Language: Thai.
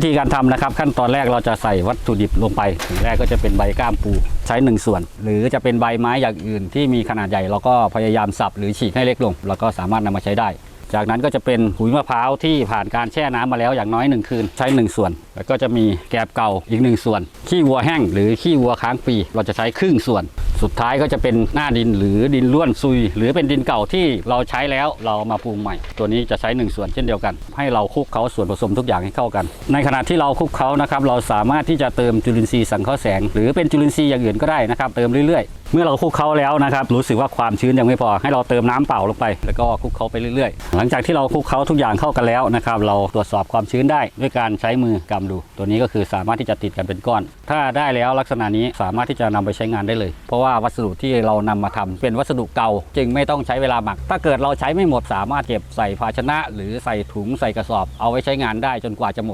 วิธีการทำนะครับ ขั้นตอนแรกเราจะใส่วัตถุดิบลงไปถึงแรกก็จะเป็นใบก้ามปูใช้หนึ่งส่วน หรือจะเป็นใบไม้อย่างอื่นที่มีขนาดใหญ่เราก็พยายามสับหรือฉีกให้เล็กลงเราก็สามารถนำมาใช้ได้ จากนั้นก็จะเป็นหุยมะพร้าวที่ผ่านการแช่น้ำมาแล้วอย่างน้อยหนึ่งคืนใช้หนึ่งส่วน แล้วก็จะมีแกบเก่าอีกหนึ่งส่วน ขี้วัวแห้งหรือขี้วัวค้างปี เราจะใช้ครึ่งส่วน สุดท้ายก็จะเป็นหน้าดินหรือดินล้วนซุย หรือเป็นดินเก่าที่เราใช้แล้วเรามาปรุงใหม่ ตัวนี้จะใช้หนึ่งส่วนเช่นเดียวกัน ให้เราคลุกเคล้าส่วนผสมทุกอย่างให้เข้ากัน ในขณะที่เราคลุกเคล้านะครับเราสามารถที่จะเติมจุลินทรีย์สังเคราะห์แสง หรือเป็นจุลินทรีย์อย่างอื่นก็ได้นะครับเติมเรื่อยๆ เมื่อเราคลุกเคล้าแล้วนะครับรู้สึกว่าความชื้นยังไม่พอให้เราเติมน้ำเปล่าลงไป แล้วก็คลุกเคล้าไปเรื่อยๆหลังจากที่เราคลุกเคล้าทุกอย่างเข้ากันแล้วนะครับ เราตรวจสอบความชื้นได้ด้วยการใช้มือกำดู ตัวนี้ก็คือสามารถที่จะติดกันเป็นก้อน ถ้าได้แล้วลักษณะนี้สามารถที่จะนำไปใช้งานได้เลย เพราะว่าวัสดุที่เรานำมาทำเป็นวัสดุเก่า จึงไม่ต้องใช้เวลาหมัก ถ้าเกิดเราใช้ไม่หมดสามารถเก็บใส่ภาชนะ หรือใส่ถุงใส่กระสอบ เอาไว้ใช้งานได้จนกว่าจะหมด